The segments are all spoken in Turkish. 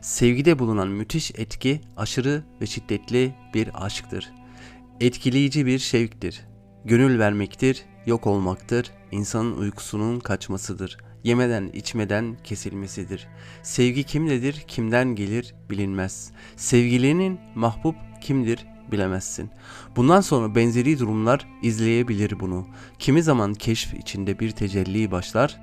Sevgide bulunan müthiş etki aşırı ve şiddetli bir aşktır. Etkileyici bir şevktir. Gönül vermektir, yok olmaktır, insanın uykusunun kaçmasıdır. Yemeden içmeden kesilmesidir. Sevgi kimdedir, kimden gelir bilinmez. Sevgilinin mahbub kimdir bilemezsin. Bundan sonra benzeri durumlar izleyebilir bunu. Kimi zaman keşf içinde bir tecelli başlar,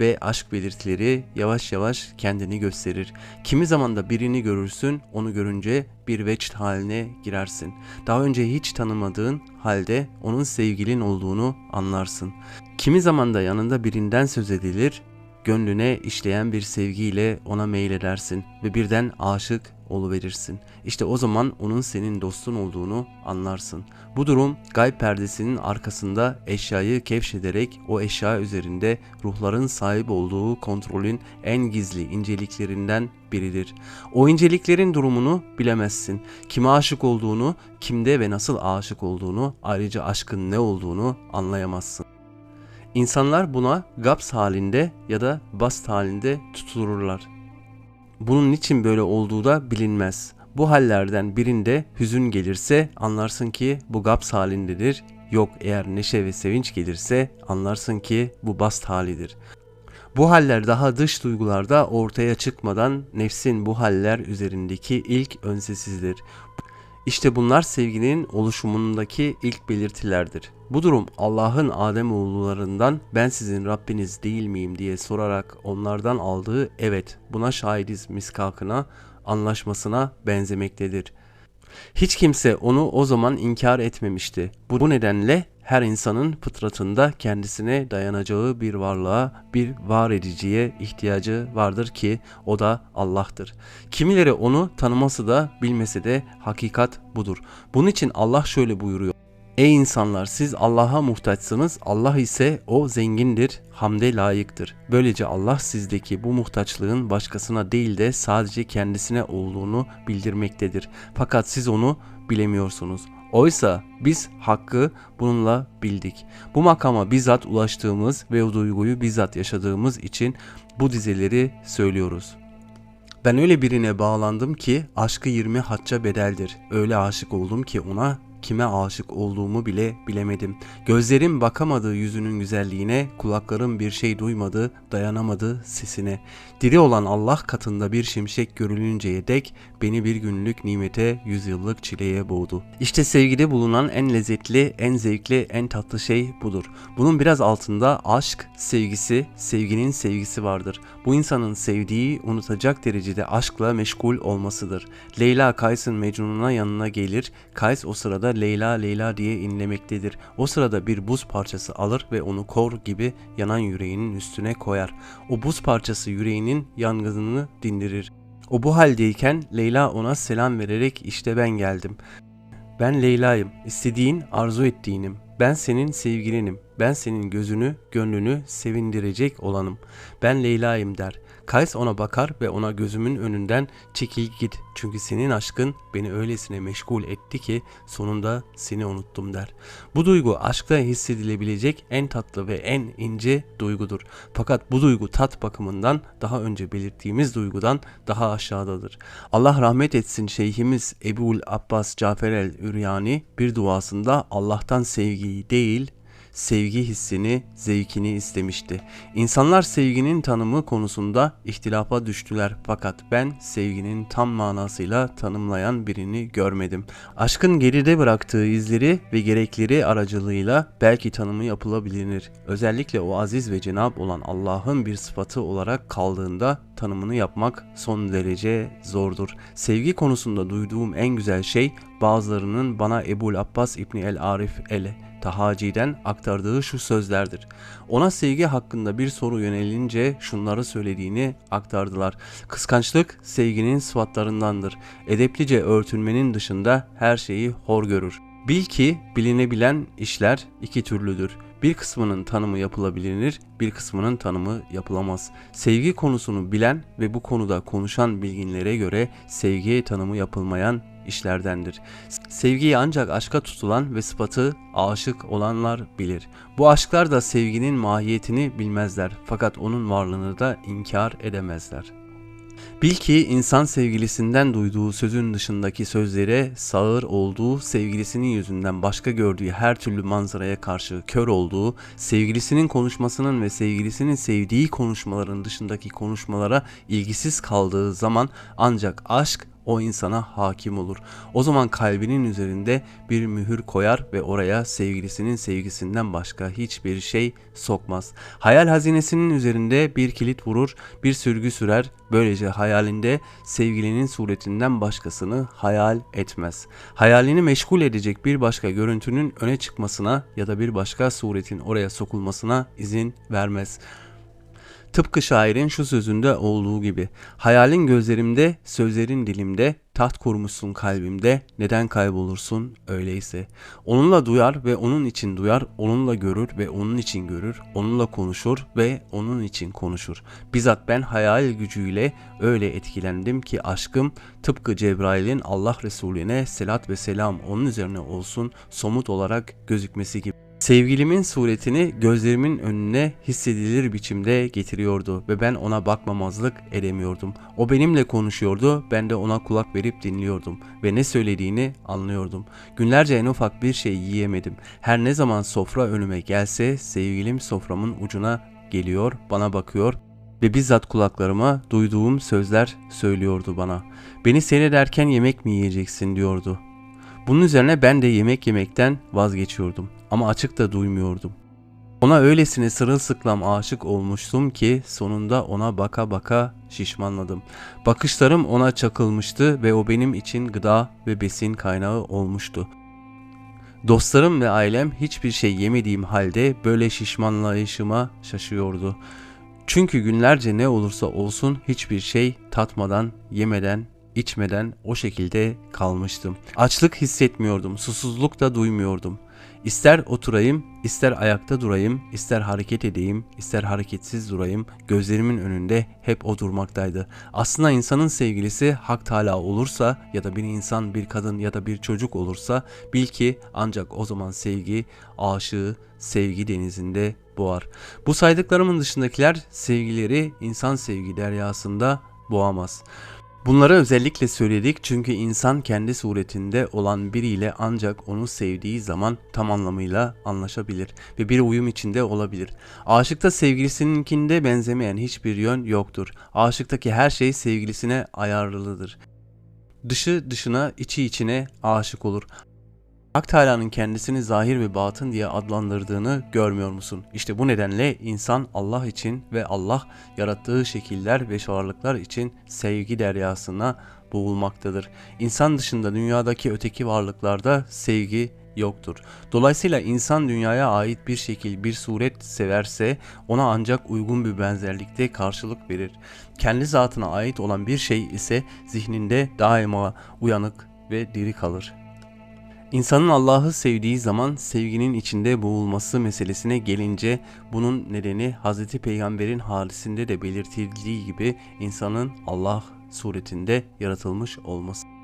ve aşk belirtileri yavaş yavaş kendini gösterir. Kimi zaman da birini görürsün, onu görünce bir vecd haline girersin. Daha önce hiç tanımadığın halde onun sevgilin olduğunu anlarsın. Kimi zaman da yanında birinden söz edilir, gönlüne işleyen bir sevgiyle ona meyledersin ve birden aşık oluverirsin. İşte o zaman onun senin dostun olduğunu anlarsın. Bu durum gayb perdesinin arkasında eşyayı kevşederek o eşya üzerinde ruhların sahip olduğu kontrolün en gizli inceliklerinden biridir. O inceliklerin durumunu bilemezsin. Kime aşık olduğunu, kimde ve nasıl aşık olduğunu, ayrıca aşkın ne olduğunu anlayamazsın. İnsanlar buna gaps halinde ya da bast halinde tutulurlar. Bunun niçin böyle olduğu da bilinmez. Bu hallerden birinde hüzün gelirse anlarsın ki bu gaps halindedir. Yok eğer neşe ve sevinç gelirse anlarsın ki bu bast halidir. Bu haller daha dış duygularda ortaya çıkmadan nefsin bu haller üzerindeki ilk önsesizdir. İşte bunlar sevginin oluşumundaki ilk belirtilerdir. Bu durum Allah'ın Adem oğullarından ben sizin Rabbiniz değil miyim diye sorarak onlardan aldığı evet buna şahidiz miskakına anlaşmasına benzemektedir. Hiç kimse onu o zaman inkar etmemişti. Bu nedenle her insanın fıtratında kendisine dayanacağı bir varlığa, bir var ediciye ihtiyacı vardır ki o da Allah'tır. Kimileri onu tanıması da bilmesi de hakikat budur. Bunun için Allah şöyle buyuruyor. Ey insanlar siz Allah'a muhtaçsınız, Allah ise o zengindir, hamde layıktır. Böylece Allah sizdeki bu muhtaçlığın başkasına değil de sadece kendisine olduğunu bildirmektedir. Fakat siz onu bilemiyorsunuz. Oysa biz hakkı bununla bildik. Bu makama bizzat ulaştığımız ve o duyguyu bizzat yaşadığımız için bu dizeleri söylüyoruz. Ben öyle birine bağlandım ki aşkı 20 hacca bedeldir. Öyle aşık oldum ki ona kime aşık olduğumu bile bilemedim. Gözlerim bakamadı yüzünün güzelliğine, kulaklarım bir şey duymadı, dayanamadı sesine. Diri olan Allah katında bir şimşek görülünceye dek beni bir günlük nimete, yüzyıllık çileye boğdu. İşte sevgide bulunan en lezzetli, en zevkli, en tatlı şey budur. Bunun biraz altında aşk, sevgisi, sevginin sevgisi vardır. Bu insanın sevdiği, unutacak derecede aşkla meşgul olmasıdır. Leyla Kays'ın Mecnun'una yanına gelir, Kays o sırada Leyla Leyla diye inlemektedir. O sırada bir buz parçası alır ve onu kor gibi yanan yüreğinin üstüne koyar. O buz parçası yüreğinin yangınını dindirir. O bu haldeyken Leyla ona selam vererek işte ben geldim. Ben Leyla'yım. İstediğin, arzu ettiğinim. Ben senin sevgilinim. Ben senin gözünü, gönlünü sevindirecek olanım. Ben Leyla'yım der. Kays ona bakar ve ona gözümün önünden çekil git. Çünkü senin aşkın beni öylesine meşgul etti ki sonunda seni unuttum der. Bu duygu aşkta hissedilebilecek en tatlı ve en ince duygudur. Fakat bu duygu tat bakımından daha önce belirttiğimiz duygudan daha aşağıdadır. Allah rahmet etsin şeyhimiz Ebu'l Abbas Cafer el-Üryani bir duasında Allah'tan sevgiyi değil sevgi hissini, zevkini istemişti. İnsanlar sevginin tanımı konusunda ihtilafa düştüler fakat ben sevginin tam manasıyla tanımlayan birini görmedim. Aşkın geride bıraktığı izleri ve gerekleri aracılığıyla belki tanımı yapılabilir. Özellikle o aziz ve cenab olan Allah'ın bir sıfatı olarak kaldığında tanımını yapmak son derece zordur. Sevgi konusunda duyduğum en güzel şey bazılarının bana Ebul Abbas İbni El Arif El Tahaci'den aktardığı şu sözlerdir. Ona sevgi hakkında bir soru yönelince şunları söylediğini aktardılar. Kıskançlık sevginin sıfatlarındandır. Edeplice örtünmenin dışında her şeyi hor görür. Bil ki bilinebilen işler iki türlüdür. Bir kısmının tanımı yapılabilir, bir kısmının tanımı yapılamaz. Sevgi konusunu bilen ve bu konuda konuşan bilginlere göre sevgi tanımı yapılmayan işlerdendir. Sevgiyi ancak aşka tutulan ve sıfatı aşık olanlar bilir. Bu aşklar da sevginin mahiyetini bilmezler fakat onun varlığını da inkar edemezler. Bil ki insan sevgilisinden duyduğu sözün dışındaki sözlere sağır olduğu, sevgilisinin yüzünden başka gördüğü her türlü manzaraya karşı kör olduğu, sevgilisinin konuşmasının ve sevgilisinin sevdiği konuşmaların dışındaki konuşmalara ilgisiz kaldığı zaman ancak aşk o insana hakim olur. O zaman kalbinin üzerinde bir mühür koyar ve oraya sevgilisinin sevgisinden başka hiçbir şey sokmaz. Hayal hazinesinin üzerinde bir kilit vurur, bir sürgü sürer. Böylece hayalinde sevgilinin suretinden başkasını hayal etmez. Hayalini meşgul edecek bir başka görüntünün öne çıkmasına ya da bir başka suretin oraya sokulmasına izin vermez.'' Tıpkı şairin şu sözünde olduğu gibi hayalin gözlerimde, sözlerin dilimde, taht kurmuşsun kalbimde, neden kaybolursun öyleyse. Onunla duyar ve onun için duyar, onunla görür ve onun için görür, onunla konuşur ve onun için konuşur. Bizzat ben hayal gücüyle öyle etkilendim ki aşkım tıpkı Cebrail'in Allah Resulüne selat ve selam onun üzerine olsun somut olarak gözükmesi gibi. Sevgilimin suretini gözlerimin önüne hissedilir biçimde getiriyordu ve ben ona bakmamazlık edemiyordum. O benimle konuşuyordu, ben de ona kulak verip dinliyordum ve ne söylediğini anlıyordum. Günlerce en ufak bir şey yiyemedim. Her ne zaman sofra önüme gelse sevgilim soframın ucuna geliyor, bana bakıyor ve bizzat kulaklarıma duyduğum sözler söylüyordu bana. Beni seyrederken yemek mi yiyeceksin diyordu. Bunun üzerine ben de yemek yemekten vazgeçiyordum ama açık da duymuyordum. Ona öylesine sırılsıklam aşık olmuştum ki sonunda ona baka baka şişmanladım. Bakışlarım ona çakılmıştı ve o benim için gıda ve besin kaynağı olmuştu. Dostlarım ve ailem hiçbir şey yemediğim halde böyle şişmanlayışıma şaşıyordu. Çünkü günlerce ne olursa olsun hiçbir şey tatmadan, yemeden içmeden o şekilde kalmıştım. Açlık hissetmiyordum, susuzluk da duymuyordum. İster oturayım, ister ayakta durayım, ister hareket edeyim, ister hareketsiz durayım, gözlerimin önünde hep o durmaktaydı. Aslında insanın sevgilisi Hak Teala olursa ya da bir insan, bir kadın ya da bir çocuk olursa bil ki ancak o zaman sevgi, aşığı sevgi denizinde boğar. Bu saydıklarımın dışındakiler sevgileri insan sevgi deryasında boğamaz. Bunları özellikle söyledik çünkü insan kendi suretinde olan biriyle ancak onu sevdiği zaman tam anlamıyla anlaşabilir ve bir uyum içinde olabilir. Aşıkta sevgilisininkinde benzemeyen hiçbir yön yoktur. Aşıktaki her şey sevgilisine ayarlıdır. Dışı dışına, içi içine aşık olur. Hak Teala'nın kendisini zahir ve batın diye adlandırdığını görmüyor musun? İşte bu nedenle insan Allah için ve Allah yarattığı şekiller ve varlıklar için sevgi deryasına boğulmaktadır. İnsan dışında dünyadaki öteki varlıklarda sevgi yoktur. Dolayısıyla insan dünyaya ait bir şekil, bir suret severse ona ancak uygun bir benzerlikte karşılık verir. Kendi zatına ait olan bir şey ise zihninde daima uyanık ve diri kalır. İnsanın Allah'ı sevdiği zaman sevginin içinde boğulması meselesine gelince bunun nedeni Hz. Peygamber'in hadisinde de belirtildiği gibi insanın Allah suretinde yaratılmış olması.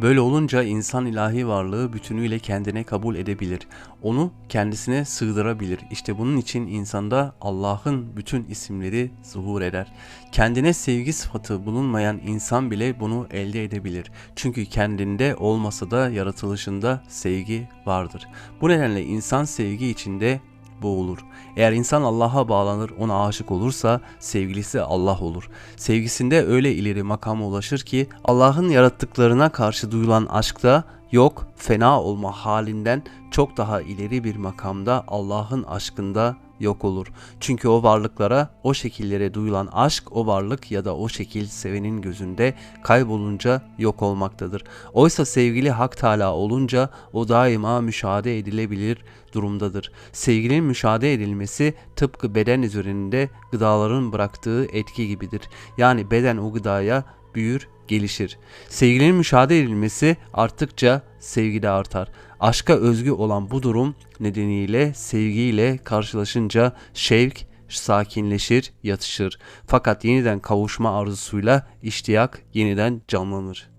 Böyle olunca insan ilahi varlığı bütünüyle kendine kabul edebilir. Onu kendisine sığdırabilir. İşte bunun için insanda Allah'ın bütün isimleri zuhur eder. Kendine sevgi sıfatı bulunmayan insan bile bunu elde edebilir. Çünkü kendinde olmasa da yaratılışında sevgi vardır. Bu nedenle insan sevgi içinde boğulur. Eğer insan Allah'a bağlanır, ona aşık olursa sevgilisi Allah olur. Sevgisinde öyle ileri makama ulaşır ki Allah'ın yarattıklarına karşı duyulan aşkta yok, fena olma halinden çok daha ileri bir makamda Allah'ın aşkında yok olur. Çünkü o varlıklara, o şekillere duyulan aşk o varlık ya da o şekil sevenin gözünde kaybolunca yok olmaktadır. Oysa sevgili Hak Teala olunca o daima müşahede edilebilir durumdadır. Sevginin müşahede edilmesi tıpkı beden üzerinde gıdaların bıraktığı etki gibidir. Yani beden o gıdaya büyür, gelişir. Sevginin müşahede edilmesi arttıkça sevgi de artar. Aşka özgü olan bu durum nedeniyle sevgiyle karşılaşınca şevk sakinleşir, yatışır. Fakat yeniden kavuşma arzusuyla iştiyak yeniden canlanır.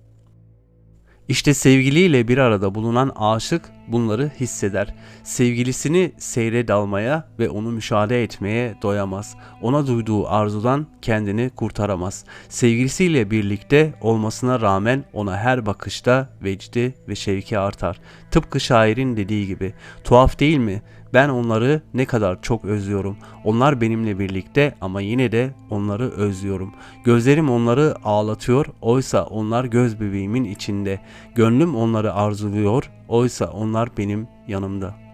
İşte sevgiliyle bir arada bulunan aşık bunları hisseder. Sevgilisini seyre dalmaya ve onu müşahede etmeye doyamaz. Ona duyduğu arzudan kendini kurtaramaz. Sevgilisiyle birlikte olmasına rağmen ona her bakışta vecdi ve şevki artar. Tıpkı şairin dediği gibi. Tuhaf değil mi? Ben onları ne kadar çok özlüyorum. Onlar benimle birlikte ama yine de onları özlüyorum. Gözlerim onları ağlatıyor, oysa onlar göz bebeğimin içinde. Gönlüm onları arzuluyor, oysa onlar benim yanımda.''